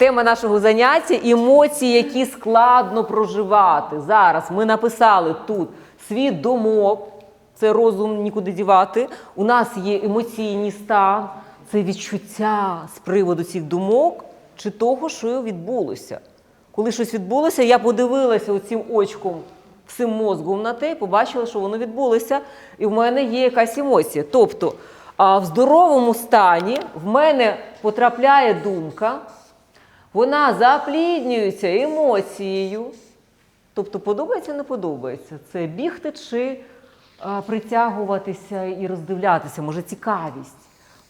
Тема нашого заняття емоції, які складно проживати. Зараз ми написали тут світ думок, це розум нікуди дівати. У нас є емоційний стан, це відчуття з приводу цих думок чи того, що відбулося. Коли щось відбулося, я подивилася оцим очком, всім мозгом на те, і побачила, що воно відбулося, і в мене є якась емоція. Тобто, в здоровому стані в мене потрапляє думка, вона запліднюється емоцією. Тобто подобається, не подобається. Це бігти чи а, притягуватися і роздивлятися, може цікавість.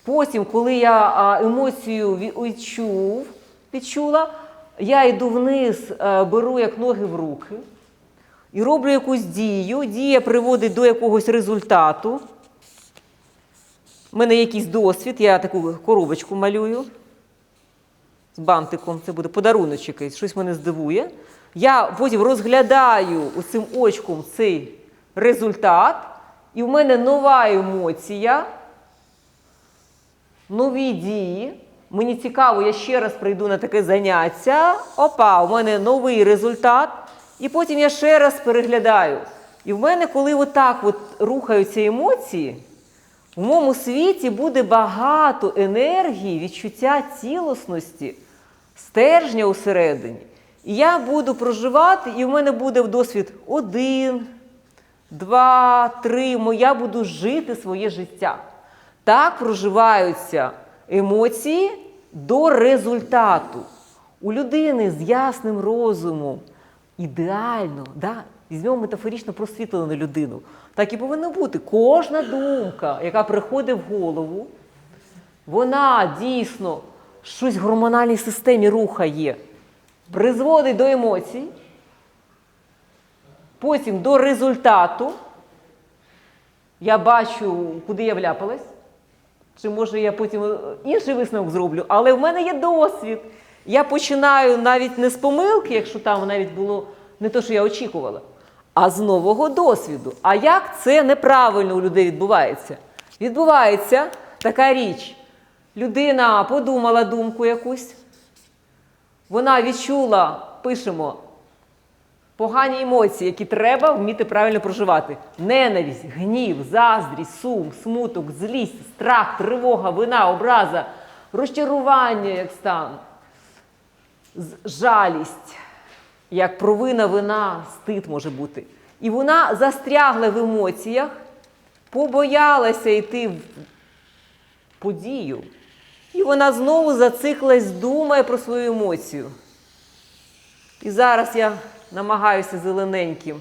Потім, коли я емоцію відчув, відчула, я йду вниз, а, беру як ноги в руки і роблю якусь дію. Дія приводить до якогось результату. У мене якийсь досвід, я таку коробочку малюю з бантиком, це буде подарунок якийсь, щось мене здивує. Я потім розглядаю цим очком цей результат, і в мене нова емоція, нові дії. Мені цікаво, я ще раз прийду на таке заняття. Опа, у мене новий результат. І потім я ще раз переглядаю. І в мене, коли отак от рухаються емоції, в моєму світі буде багато енергії, відчуття цілісності, стержня усередині. І я буду проживати, і в мене буде досвід один, два, три. Я буду жити своє життя. Так проживаються емоції до результату. У людини з ясним розумом ідеально, да? Візьмемо метафорично просвітлену людину. Так і повинно бути. Кожна думка, яка приходить в голову, вона дійсно щось в гормональній системі рухає, призводить до емоцій, потім до результату. Я бачу, куди я вляпалась. Чи може я потім е, інший висновок зроблю, але в мене є досвід. Я починаю навіть не з помилки, якщо там навіть було не те, що я очікувала, а з нового досвіду. А як це неправильно у людей відбувається? Відбувається така річ. Людина подумала думку якусь, вона відчула, пишемо, погані емоції, які треба вміти правильно проживати. Ненависть, гнів, заздрість, сум, смуток, злість, страх, тривога, вина, образа, розчарування як стан, жалість, як провина, вина, стид може бути. І вона застрягла в емоціях, побоялася йти в подію. І вона знову зациклась, думає про свою емоцію. І зараз я намагаюся зелененьким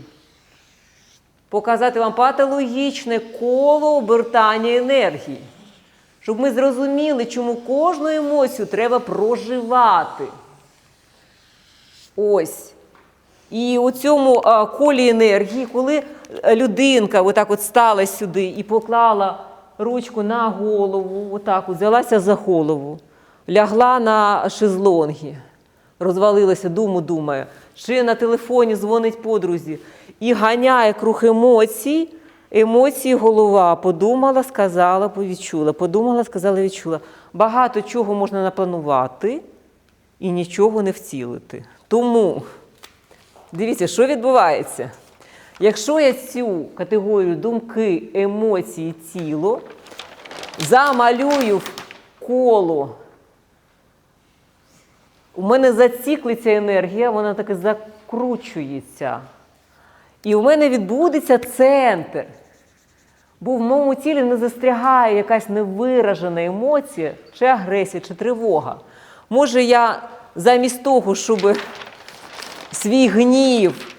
показати вам патологічне коло обертання енергії, щоб ми зрозуміли, чому кожну емоцію треба проживати. Ось. І у цьому колі енергії, коли е, людинка отак от стала сюди і поклала ручку на голову, отак от взялася за голову, лягла на шезлонги, розвалилася, думу думає, чи на телефоні дзвонить подрузі і ганяє круг емоцій, емоції голова подумала, сказала, відчула, подумала, сказала, відчула. Багато чого можна напланувати і нічого не вцілити. Тому дивіться, що відбувається. Якщо я цю категорію думки, емоції, тіло замалюю в коло, у мене заціклиться енергія, вона таки закручується. І у мене відбудеться центр. Бо в моєму тілі не застрягає якась невиражена емоція, чи агресія, чи тривога. Може, я замість того, щоб свій гнів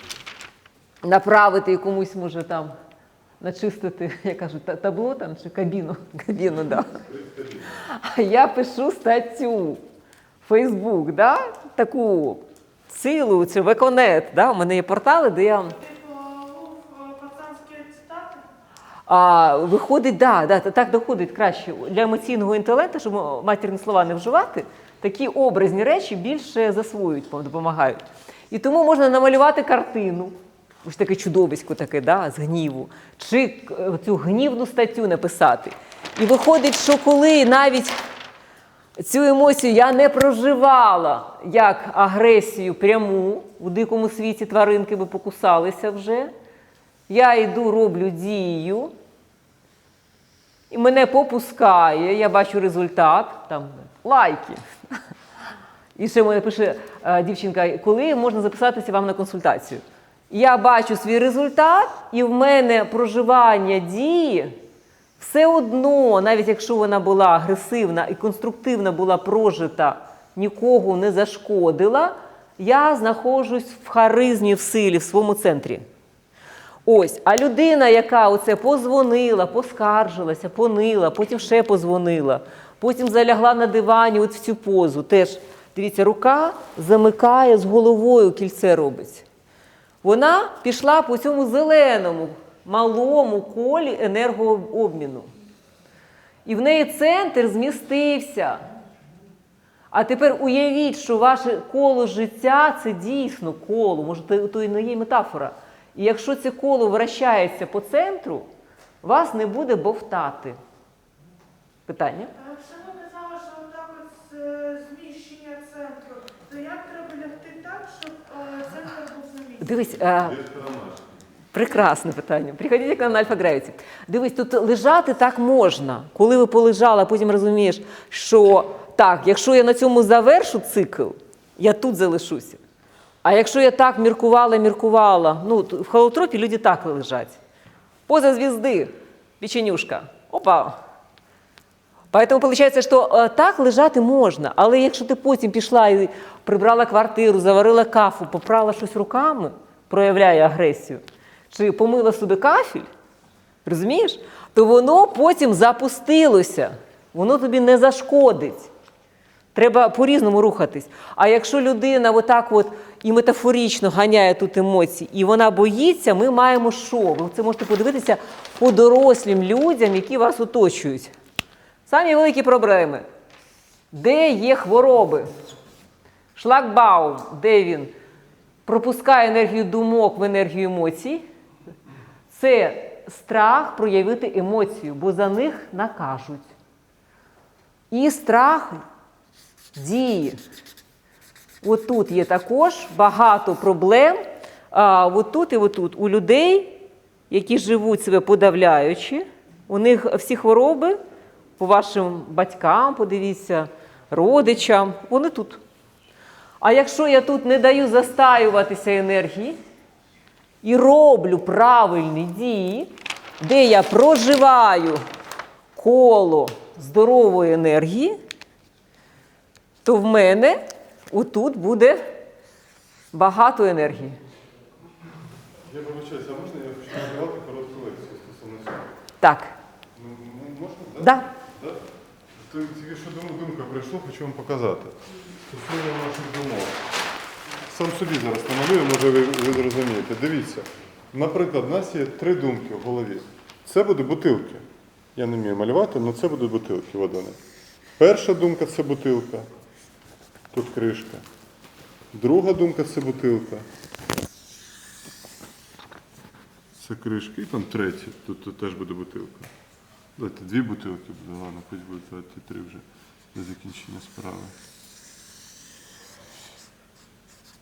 направити якомусь, може, там, начистити, я кажу, табло там чи кабіну. Кабіну, да. А я пишу статтю в Фейсбук, да? таку силу, чи в Еконет. Да? У мене є портали, де я. Типу. А, виходить, да, да, так доходить краще. Для емоційного інтелекту, щоб матерні слова не вживати, такі образні речі більше засвоюють, допомагають. І тому можна намалювати картину, ось таке чудовисько таке, да, з гніву, чи е, цю гнівну статтю написати. І виходить, що коли навіть Цю емоцію я не проживала як агресію пряму у дикому світі тваринки би покусалися вже. Я йду, роблю дію, і мене попускає, я бачу результат, там лайки. І ще мене пише е, дівчинка, коли можна записатися вам на консультацію. Я бачу свій результат, і в мене проживання дії все одно, навіть якщо вона була агресивна і конструктивна була прожита, нікого не зашкодила, я знаходжусь в харизмі, в силі, в своєму центрі. Ось, а людина, яка оце позвонила, поскаржилася, понила, потім ще позвонила, потім залягла на дивані, от в цю позу. Теж дивіться, рука замикає з головою кільце робить. Вона пішла по цьому зеленому, малому колі енергообміну. І в неї центр змістився. А тепер уявіть, що ваше коло життя це дійсно коло, може, то, і не є метафора. І якщо це коло вращається по центру, вас не буде бовтати. Питання? А Якщо ви казали, що отак от е, зміщення центру, то як треба лягти так, щоб е, центр був заміщений? Дивись, е, прекрасне питання. Приходіть к нам на Альфа Гравіті. Дивись, тут лежати так можна. Коли ви полежали, а потім розумієш, що так, якщо я на цьому завершу цикл, я тут залишуся. А якщо я так міркувала, міркувала, ну, в холотропі люди так лежать. Поза звезды, печенюшка. Опа. Поэтому получается, що е, так лежати можна, але якщо ти потім пішла і прибрала квартиру, заварила кафу, попрала щось руками, проявляє агресію, чи помила собі кафель, розумієш, то воно потім запустилося, воно тобі не зашкодить. Треба по-різному рухатись. А якщо людина отак от і метафорично ганяє тут емоції, і вона боїться, ми маємо що? Ви це можете подивитися по дорослим людям, які вас оточують. Самі великі проблеми. Де є хвороби? Шлагбаум, де він пропускає енергію думок в енергію емоцій. Це страх проявити емоцію, бо за них накажуть. І страх дії. От тут є також багато проблем. А, от тут і от тут у людей, які живуть себе подавляючи, у них всі хвороби по вашим батькам, подивіться, родичам, вони тут. А якщо я тут не даю застаюватися енергії і роблю правильні дії, де я проживаю коло здорової енергії, то в мене отут буде багато енергії. Я вибачаюся, а можна я хочу коротку лекцію стосовно цього? Так, Ну, можна? да. Да? Тільки що думка прийшла, хочу вам показати. Стосовно наших думок. Сам собі зараз намалюю, може ви, ви зрозумієте. Дивіться. Наприклад, у нас є три думки в голові. Це буде бутилки. Я не вмію малювати, але це будуть бутилки водони. Перша думка це бутилка. Тут кришка. Друга думка це бутилка. Це кришка. І там третя. Тут, тут теж буде бутилка. Давайте дві бутилки буде, ладно, хоч буде давайте три вже до закінчення справи.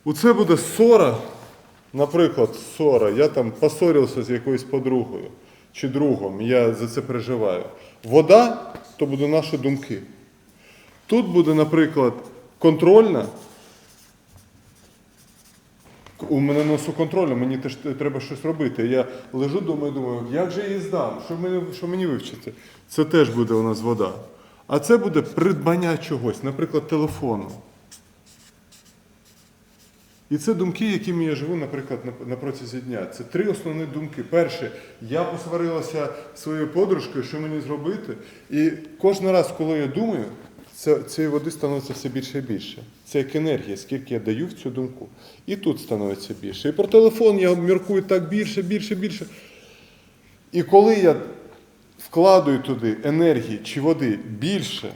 Оце буде ссора, наприклад, ссора. Я там поссорився з якоюсь подругою чи другом, я за це переживаю. Вода то будуть наші думки. Тут буде, наприклад, контрольна. У мене носу контролю, мені теж треба щось робити. Я лежу, думаю, думаю, як же її здам? Що мені, що мені вивчити? Це теж буде у нас вода. А це буде придбання чогось, наприклад, телефону. І це думки, якими я живу, наприклад, на, протязі дня. Це три основні думки. Перше, я посварилася своєю подружкою, що мені зробити. І кожен раз, коли я думаю, цієї води становиться все більше і більше. Це як енергія, скільки я даю в цю думку. І тут становиться більше. І про телефон я міркую так більше, більше, більше. І коли я вкладаю туди енергії чи води більше,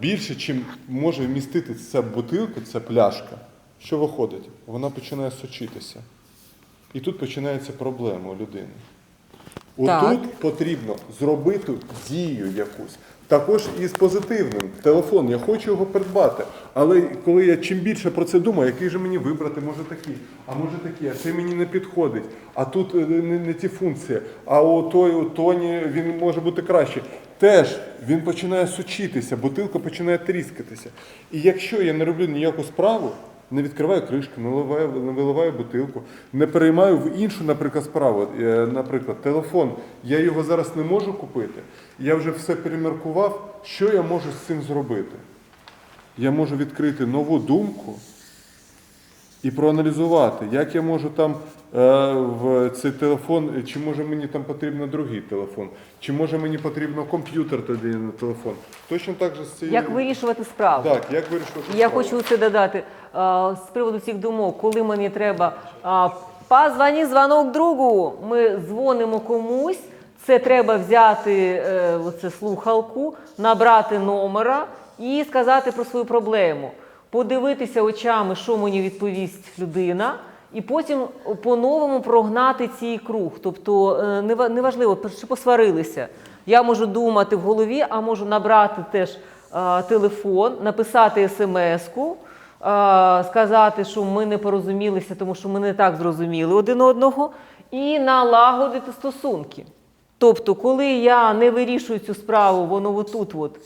більше, чим може вмістити ця бутилка, ця пляшка, що виходить? Вона починає сочитися. І тут починається проблема у людини. Так. Отут потрібно зробити дію якусь, Також і з позитивним. Телефон, я хочу його придбати. Але коли я чим більше про це думаю, який же мені вибрати, може такий, а може такий, а це мені не підходить, а тут е, не, не ті функції, а у той у тоні він може бути краще. Теж він починає сучитися, бутилка починає тріскатися. І якщо я не роблю ніяку справу, не відкриваю кришки, не виливаю, не виливаю бутилку, не переймаю в іншу, наприклад, справу. Е, Наприклад, телефон. Я його зараз не можу купити. Я вже все переміркував, що я можу з цим зробити. Я можу відкрити нову думку і проаналізувати, як я можу там е, в цей телефон, чи може мені там потрібно другий телефон, чи може мені потрібно комп'ютер тоді на телефон. Точно так же з цією. Як вирішувати справу? Так, як вирішувати Я хочу це додати а, з приводу цих думок, коли мені треба а, позвони дзвонок другу, ми дзвонимо комусь. Це треба взяти е, оце слухалку, набрати номера і сказати про свою проблему, подивитися очами, що мені відповість людина, і потім по-новому прогнати цей круг. Тобто е, неважливо, чи посварилися. Я можу думати в голові, а можу набрати теж телефон, написати смс-ку, сказати, що ми не порозумілися, тому що ми не так зрозуміли один одного, і налагодити стосунки. Тобто, коли я не вирішую цю справу, воно отут от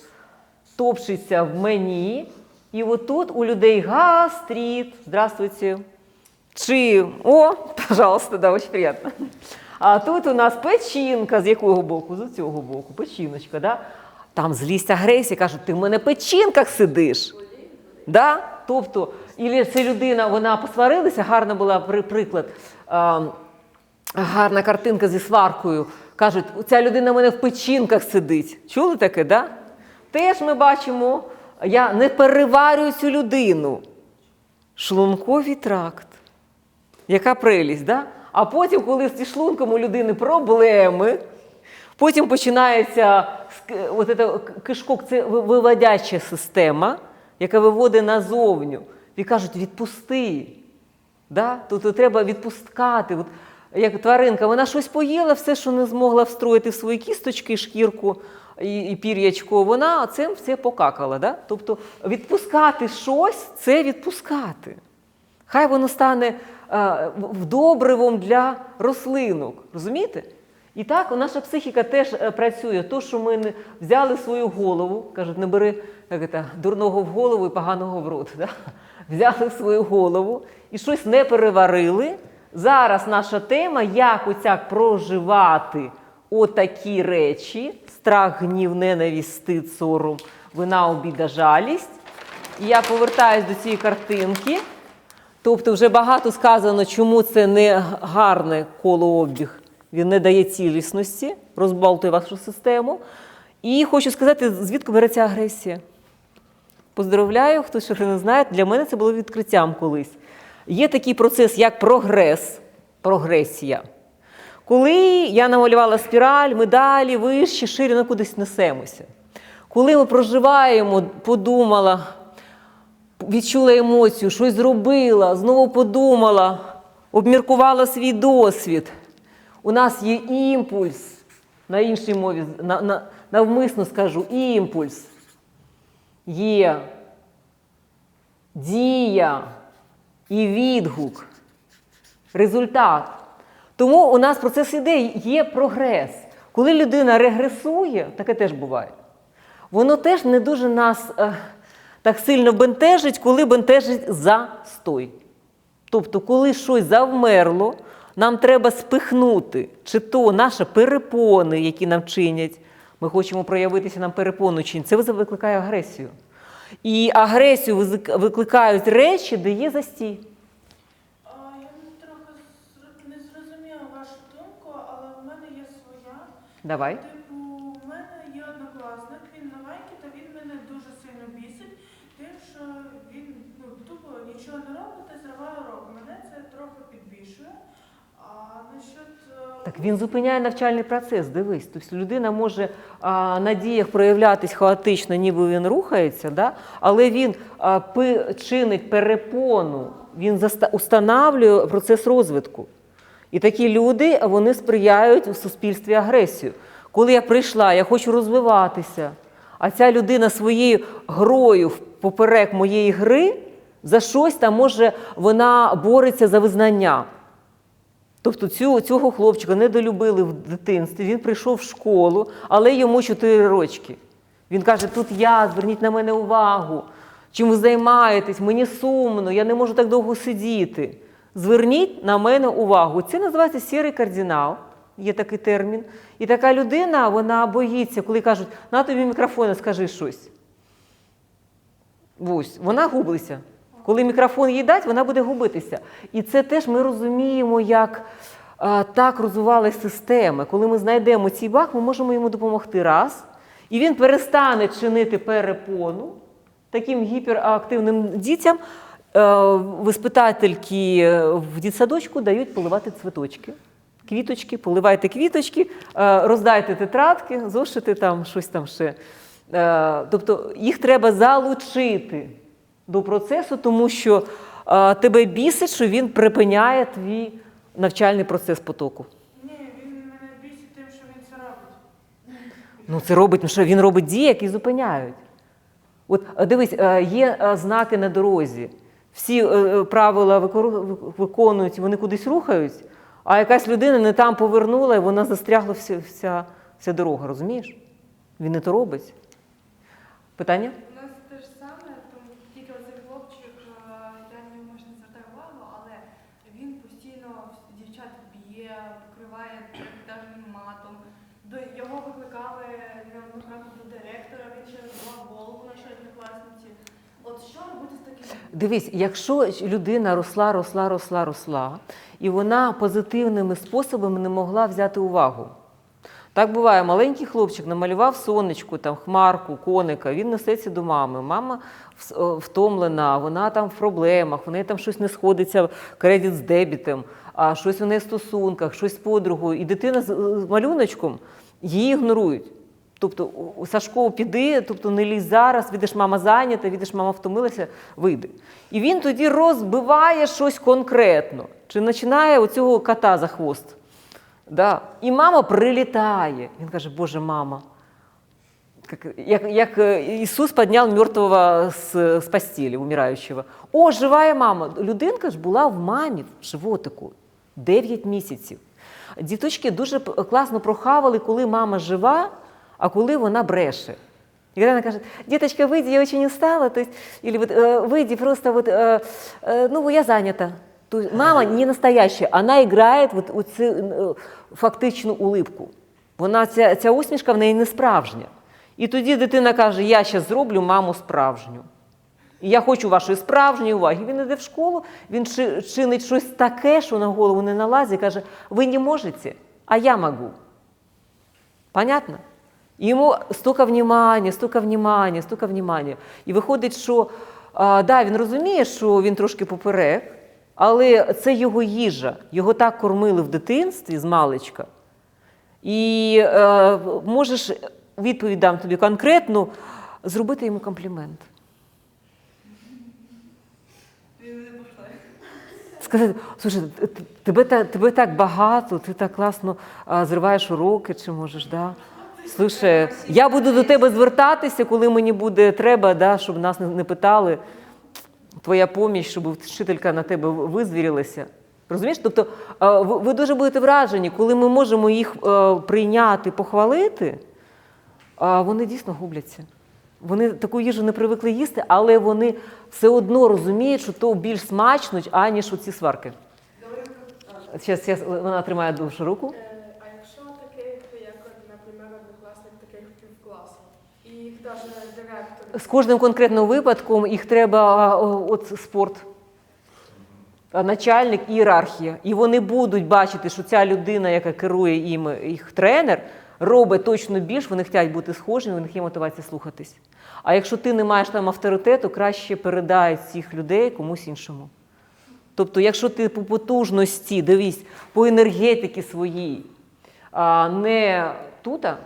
топчеться в мені, і отут у людей гастрит. Здравствуйте. Чи, о, пожалуйста, да, очень приятно. А тут у нас печінка, з якого боку? З цього боку, печіночка, да? Там злість агресія, кажуть, ти в мене печінках сидиш. Да? Тобто, і це людина, вона посварилася, гарна була приклад, а, гарна картинка зі сваркою. Кажуть, ця людина в мене в печінках сидить. Чули таке, да? Теж ми бачимо, я не переварюю цю людину. Шлунковий тракт. Яка прелість, да? А потім, коли зі шлунком у людини проблеми, потім починається от це кишкок, це виводяча система, яка виводить назовню. І кажуть, відпусти. Да? Тут треба відпускати. От, як тваринка, вона щось поїла, все, що не змогла встроїти в свої кісточки, шкірку і, і пір'ячко, вона цим все покакала. Да? Тобто відпускати щось це відпускати. Хай воно стане е, в- добривом для рослинок. Розумієте? І так наша психіка теж е, працює. То, що ми не взяли свою голову, кажуть, не бери як це, дурного в голову і поганого в рот. Да? Взяли свою голову і щось не переварили. Зараз наша тема, як оцяк проживати отакі речі: страх, гнів, ненависть, стид, сором, вина, обіда, жалість. І я повертаюсь до цієї картинки. Тобто, вже багато сказано, чому це не гарне колообіг. Він не дає цілісності, розбалтує вашу систему. І хочу сказати, звідки береться агресія. Поздравляю, хто ще не знає, для мене це було відкриттям колись. Є такий процес, як прогрес, прогресія. Коли я намалювала спіраль, ми далі, вище, шире, ну, кудись несемося. Коли ми проживаємо, подумала, відчула емоцію, щось зробила, знову подумала, обміркувала свій досвід. У нас є імпульс, на іншій мові, на, на, навмисно скажу, імпульс. Є дія і відгук, результат. Тому у нас процес іде, є прогрес. Коли людина регресує, таке теж буває, воно теж не дуже нас е, так сильно бентежить, коли бентежить застой. Тобто, коли щось завмерло, нам треба спихнути, чи то наші перепони, які нам чинять. Ми хочемо проявитися нам перепону чинять. Це викликає агресію. І агресію викликають речі, де є застій. А, я не трохи зр- не зрозуміла вашу думку, але в мене є своя. Давай. Типу, в мене є однокласник, він новенький, та він мене дуже сильно бісить, тим, що він ну, тупо нічого не робить та зриває урок. Мене це трохи підбішує. А насчет е, Так він зупиняє навчальний процес. Дивись, тобто людина може а, на діях проявлятись хаотично, ніби він рухається, да? але він а, пи, чинить перепону, він заста, устанавлює процес розвитку. І такі люди вони сприяють у суспільстві агресію. Коли я прийшла, я хочу розвиватися, А ця людина своєю грою поперек моєї гри за щось там може вона бореться за визнання. Тобто цю, цього хлопчика недолюбили в дитинстві, він прийшов в школу, але йому 4 рочки. Він каже: тут я, зверніть на мене увагу. Чим ви займаєтесь? Мені сумно, я не можу так довго сидіти. Зверніть на мене увагу. Це називається сірий кардинал, є такий термін. І така людина вона боїться, коли кажуть, на тобі мікрофон, скажи щось. Ось, вона гублиться. Коли мікрофон їй дать, вона буде губитися. І це теж ми розуміємо, як е, так розвивалася система. Коли ми знайдемо цей баг, ми можемо йому допомогти раз, і він перестане чинити перепону таким гіперактивним дітям. Виспитательки в дитсадочку дають поливати цвіточки. Квіточки, поливайте квіточки, е, роздайте тетрадки, зошити там, щось там ще. Е, Тобто їх треба залучити до процесу, тому що е, тебе бісить, що він припиняє твій навчальний процес потоку. Ні, він мене бісить тим, що він це робить. Ну, це робить, ну що він робить дії, які зупиняють. От дивись, є знаки на дорозі. Всі е, е, правила виконують, вони кудись рухають, а якась людина не там повернула, і вона застрягла вся, вся, вся дорога, розумієш? Він не то робить. Питання? У нас те ж саме, тому тільки оцей хлопчик, е, я на нього можна звертаю увагу, але він постійно дівчат б'є, покриває навіть матом. До його викликали неоднократно до директора, він ще розбивав голову нашій однокласниці. От що робити з таким? Дивись, якщо людина росла, росла, росла, росла, і вона позитивними способами не могла взяти увагу. Так буває, маленький хлопчик намалював сонечку, там, хмарку, коника, він несеться до мами. Мама втомлена, вона там в проблемах, в неї там щось не сходиться, кредит з дебітом, а щось у неї в стосунках, щось з подругою. І дитина з, малюночком її ігнорують. Тобто, у- Сашко, піди, тобто не лізь зараз, видиш, мама зайнята, видиш, мама втомилася, вийди. І він тоді розбиває щось конкретно, чи починає оцього кота за хвост. Да. І мама прилітає. Він каже, Боже, мама. Як, як е, Ісус підняв мертвого з, з постелі, умираючого. О, живая мама. Людинка ж була в мамі в животику 9 місяців. Діточки дуже класно прохавали, коли мама жива, а коли вона бреше. И когда она говорит, деточка, выйди, я очень устала, то есть, или вот, э, выйди, просто вот, э, э, ну, я занята. То есть мама не настоящая, она играет вот, вот цю е, фактичну улипку. Вона, ця, ця усмішка в неї не справжня. І тоді дитина каже, я ще зроблю маму справжню. І я хочу вашої справжньої уваги. Він йде в школу, він чи- чинить щось таке, що на голову не налазить, каже, ви не можете, а я можу. Понятно? Йому стільки внимання, стільки внимання, стільки внимання. І виходить, що а, да, він розуміє, що він трошки поперек, але це його їжа. Його так кормили в дитинстві з маличка. І е, можеш, відповідь дам тобі конкретну, зробити йому комплімент. Сказати, слушай, тебе, тебе так багато, ти так класно зриваєш уроки, чи можеш, да? Слушай, я буду до тебе звертатися, коли мені буде треба, да, щоб нас не, питали. Твоя поміч, щоб вчителька на тебе визвірилася. Розумієш? Тобто ви, дуже будете вражені, коли ми можемо їх е, прийняти, похвалити, вони дійсно губляться. Вони таку їжу не привикли їсти, але вони все одно розуміють, що то більш смачно, аніж оці сварки. Зараз вона тримає довшу руку. Е, А якщо таких, як, от, наприклад, однокласник таких півкласу, і їх навіть директор З кожним конкретним випадком їх треба от спорт, начальник ієрархія. І вони будуть бачити, що ця людина, яка керує їм, їх тренер, робить точно більш, вони хочуть бути схожими, у них є мотивація слухатись. А якщо ти не маєш там авторитету, краще передай цих людей комусь іншому. Тобто, якщо ти по потужності, дивись, по енергетики своїй, не тута,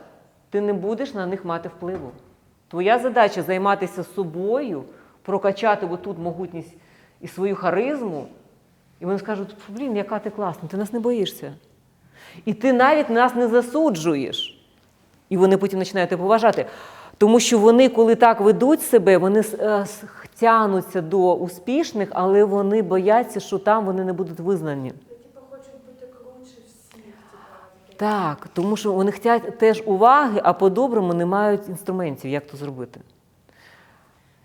ти не будеш на них мати впливу. Твоя задача займатися собою, прокачати отут могутність і свою харизму. І вони скажуть, блін, яка ти класна, ти нас не боїшся. І ти навіть нас не засуджуєш. І вони потім починають тебе поважати. Тому що вони, коли так ведуть себе, вони е, тягнуться до успішних, але вони бояться, що там вони не будуть визнані. Ну, типу, хочуть бути круче всіх, типу, таке. Так, тому що вони хочуть теж уваги, а по-доброму не мають інструментів, як то зробити.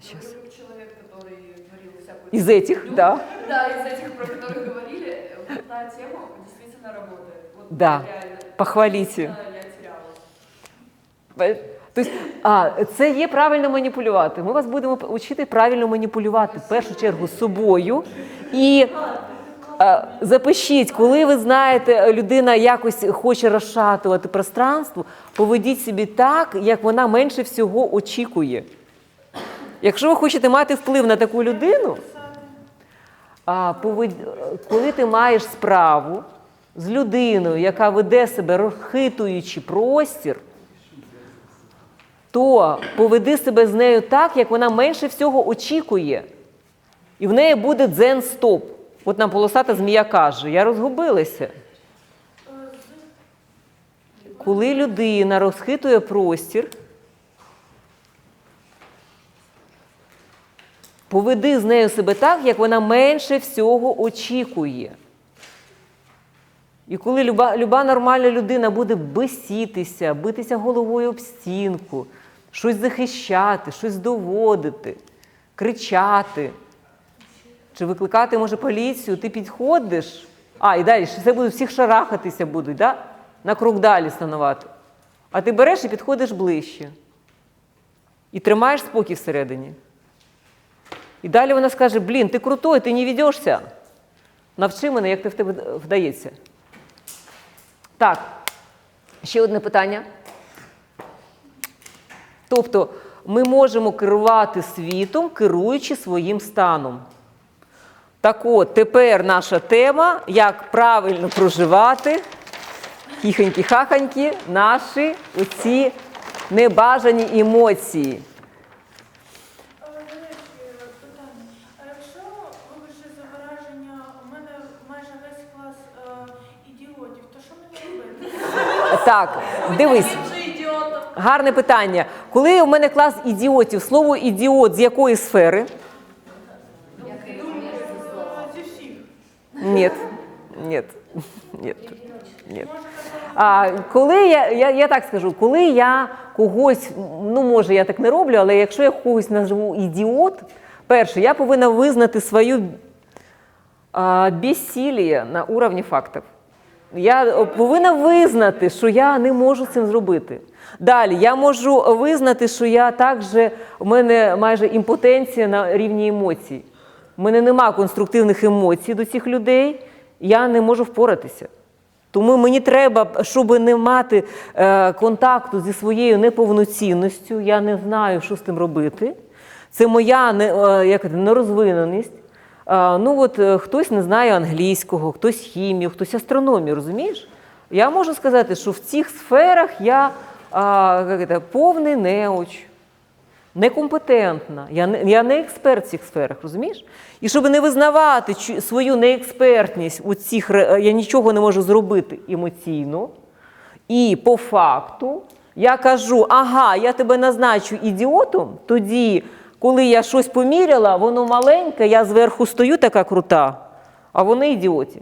Щас. Человек, который говорил всякую... Із этих, да. Да, из этих, про которых говорили, э, вот та тема действительно работает. Вот Да. реально. Похвалите. Действительно, Я терялась. Тобто, а, це є правильно маніпулювати. Ми вас будемо вчити правильно маніпулювати в першу чергу собою. І а, запишіть, коли ви знаєте, людина якось хоче розшатувати пространство, поведіть собі так, як вона менше всього очікує. Якщо ви хочете мати вплив на таку людину, коли ти маєш справу з людиною, яка веде себе розхитуючи простір, то поведи себе з нею так, як вона менше всього очікує. І в неї буде дзен-стоп. От нам полосата змія каже: я розгубилася. Коли людина розхитує простір, поведи з нею себе так, як вона менше всього очікує. І коли люба, люба нормальна людина буде бесітися, битися головою об стінку, щось захищати, щось доводити, кричати, чи викликати, може, поліцію, ти підходиш, а, і далі, все будуть всіх шарахатися будуть, да? на крок далі станувати. А ти береш і підходиш ближче. І тримаєш спокій всередині. І далі вона скаже: блін, ти крутой, ти не ведешся. Навчи мене, як ти в тебе вдається. Так, ще одне питання. Тобто, ми можемо керувати світом, керуючи своїм станом. Так от, тепер наша тема, як правильно проживати хіхонькі-хахонькі наші оці небажані емоції. Так, дивись. Гарне питання. Коли у мене клас ідіотів, слово ідіот з якої сфери? Ні. Ні. Ні. Ні. А коли я, я, я так скажу, коли я когось, ну може я так не роблю, але якщо я когось назву ідіот, перше, я повинна визнати свою а, безсилие на уровні фактів. Я е, повинна визнати, що я не можу цим зробити. Далі я можу визнати, що я також у мене майже імпотенція на рівні емоцій. У мене нема конструктивних емоцій до цих людей, я не можу впоратися. Тому мені треба, щоб не мати е, контакту зі своєю неповноцінністю, я не знаю, що з тим робити. Це моя не, е, як нерозвиненість. Е, ну от хтось не знає англійського, хтось хімію, хтось астрономію, розумієш? Я можу сказати, що в цих сферах я а, як повний неуч, некомпетентна. Я не, я не експерт в цих сферах, розумієш? І щоб не визнавати свою неекспертність у цих, ре- я нічого не можу зробити емоційно. І по факту я кажу: ага, я тебе назначу ідіотом, тоді, коли я щось поміряла, воно маленьке, я зверху стою така крута, а вони ідіоті.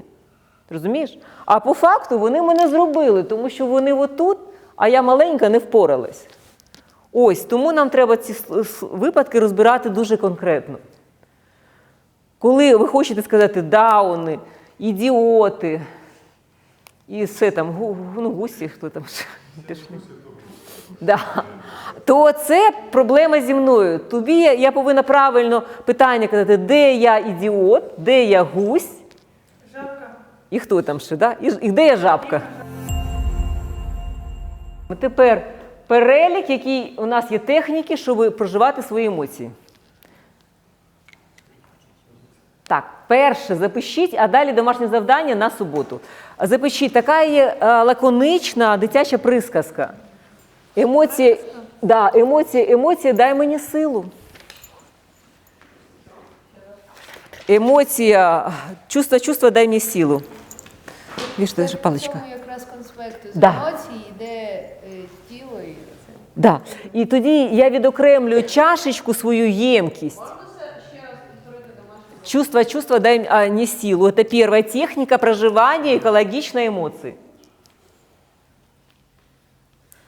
Розумієш? А по факту вони мене зробили, тому що вони отут, а я маленька не впоралась. Ось тому нам треба ці випадки розбирати дуже конкретно. Коли ви хочете сказати дауни, ідіоти, і все там, ну, гусі, хто там ще пішли. Да. То це проблема зі мною. Тобі я, я повинна правильно питання казати, де я ідіот, де я гусь, Жабка. і хто там ще, да? і, і де я жабка. Тепер перелік, який у нас є техніки, щоб проживати свої емоції. Так, перше запишіть, а далі домашнє завдання на суботу. Запишіть, така є е, лаконична дитяча присказка. Емоції, да, емоції, емоції, дай мені силу. Емоція, чувство, чувство, дай мені силу. Даже паличка. Якраз конспекту з емоцій е, це. Да. І тоді я відокремлюю чашечку свою ємкість. Чувство, чувство, дай а, не силу. Это первая техника проживания экологичной эмоции.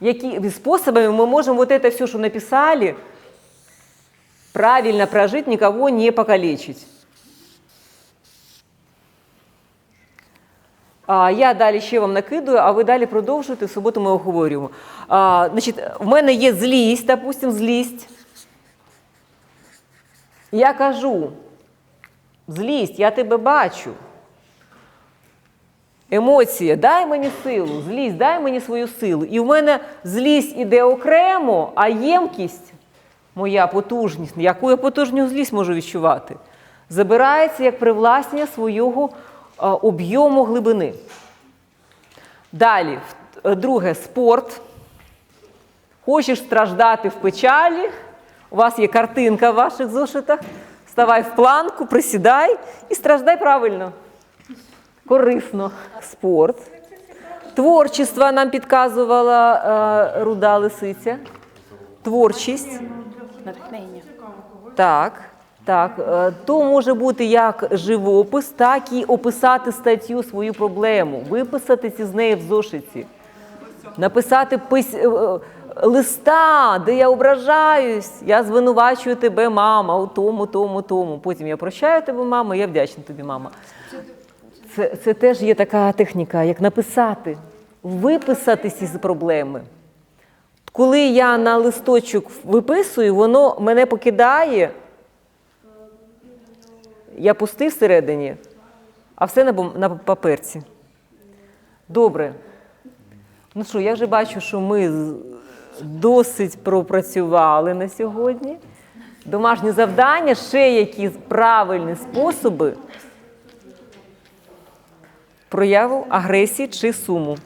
Какими способами мы можем вот это все, что написали, правильно прожить, никого не покалечить? Я далі ще вам накидую, а ви далі продовжуєте. В суботу ми обговорюємо. А, значить, в мене є злість, допустим, злість. Я кажу, злість, я тебе бачу. Емоція, дай мені силу, злість, дай мені свою силу. І в мене злість іде окремо, а ємкість, моя потужність, яку я потужню злість можу відчувати, забирається як привласнення свого об'єму глибини. Далі, е, друге, спорт. Хочеш страждати в печалі, у вас є картинка в ваших зошитах. Вставай в планку, присідай і страждай правильно. Корисно. Спорт. Творчество нам підказувала е, руда лисиця. Творчість. Натхнення. Так, так. Е, То може бути як живопис, так і описати статтю, свою проблему, виписати з неї в зошиті, написати пис... е, е, листа, де я ображаюсь, я звинувачую тебе, мама, у тому, тому, тому. Потім я прощаю тебе, мама, я вдячна тобі, мама. Це, це теж є така техніка, як написати, виписатись із проблеми. Коли я на листочок виписую, воно мене покидає. Я пустий всередині, а все на, паперці. Добре. Ну що, я вже бачу, що ми досить пропрацювали на сьогодні. Домашнє завдання, ще які правильні способи прояву агресії чи суму.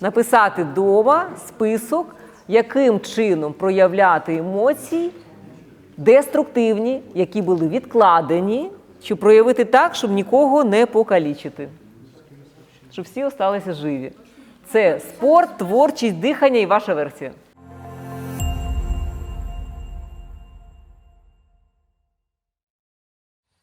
Написати вдома список, яким чином проявляти емоції деструктивні, які були відкладені, щоб проявити так, щоб нікого не покалічити. Щоб всі осталися живі. Це спорт, творчість, дихання і ваша версія.